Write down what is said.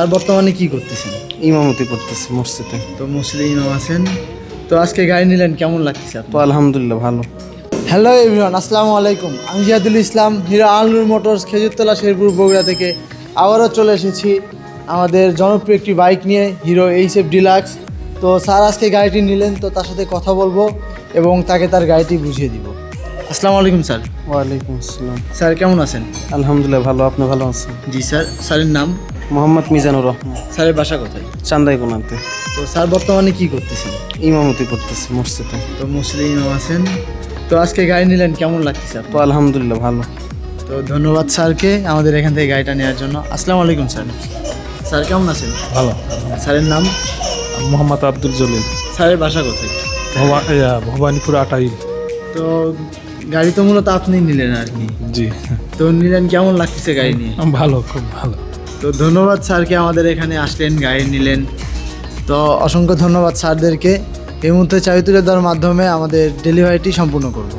আর বর্তমানে কি করতেছেন? ইমামতি করতেছি মসজিদে। তো মসজিদে ইমাম আছেন। তো আজকে গাড়ি নিলেন কেমন লাগতেছে তো আলহামদুলিল্লাহ ভালো। হ্যালো এভরিওয়ান আসসালামু আলাইকুম। আমি জিয়াদুল ইসলাম হিরো আলনুর মোটরস খেজুরতলা শেরপুর বগুড়া থেকে আবারও চলে এসেছি আমাদের জনপ্রিয় একটি বাইক নিয়ে হিরো এইচ এফ ডিলাক্স। তো স্যার আজকে গাড়িটি নিলেন তো তার সাথে কথা বলব এবং তাকে তার গাড়িটি বুঝিয়ে দিব। আসসালামু আলাইকুম স্যার। ওয়ালাইকুম আসসালাম। স্যার কেমন আছেন? আলহামদুলিল্লাহ ভালো। আপনি ভালো আছেন? জি স্যার স্যারের নাম? মোহাম্মদ মিজানুর রহমান। স্যারের বাসা কোথায়? চান্দাই কোনাতে তো স্যার বর্তমানে কি করতেছেন? ইমামতি করতেছি মসজিদে। তো মসজিদে ইমাম আছেন। তো আজকে গাড়ি নিলেন কেমন লাগতেছে? তো আলহামদুলিল্লাহ ভালো। তো ধন্যবাদ স্যারকে আমাদের এখান থেকে গাড়িটা নেওয়ার জন্য। আসসালামু আলাইকুম স্যার। স্যার কেমন আছেন? ভালো। স্যারের নাম? মোহাম্মদ আব্দুল জলিল। স্যারের বাসা কোথায়? ভবানীপুর আটাইল তো গাড়ি তো মূলত আপনি নিলেন আর কি। জি। তো নিলেন কেমন লাগতেছে গাড়ি নিয়ে? ভালো খুব ভালো। তো ধন্যবাদ স্যারকে আমাদের এখানে আসলেন গাড়ি নিলেন। তো অসংখ্য ধন্যবাদ স্যারদেরকে। এই মুহূর্তে চাবি তুলে দেওয়ার মাধ্যমে আমাদের ডেলিভারিটি সম্পূর্ণ করব।